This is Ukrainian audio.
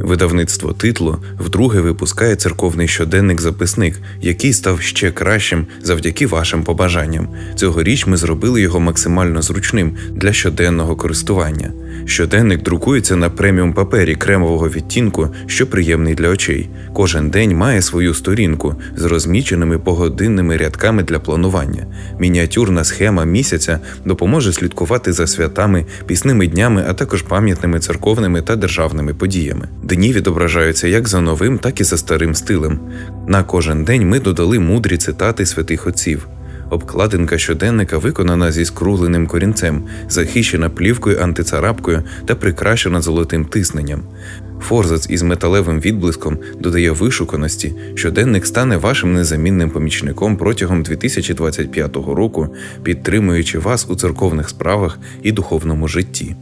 Видавництво титлу вдруге випускає церковний щоденник-записник, який став ще кращим завдяки вашим побажанням. Цьогоріч ми зробили його максимально зручним для щоденного користування. Щоденник друкується на преміум папері кремового відтінку, що приємний для очей. Кожен день має свою сторінку з розміченими погодинними рядками для планування. Мініатюрна схема місяця допоможе слідкувати за святами, пісними днями, а також пам'ятними церковними та державними подіями. Дні відображаються як за новим, так і за старим стилем. На кожен день ми додали мудрі цитати святих отців. Обкладинка щоденника виконана зі скругленим корінцем, захищена плівкою антицарапкою та прикрашена золотим тисненням. Форзац із металевим відблиском додає вишуканості. Щоденник стане вашим незамінним помічником протягом 2025 року, підтримуючи вас у церковних справах і духовному житті.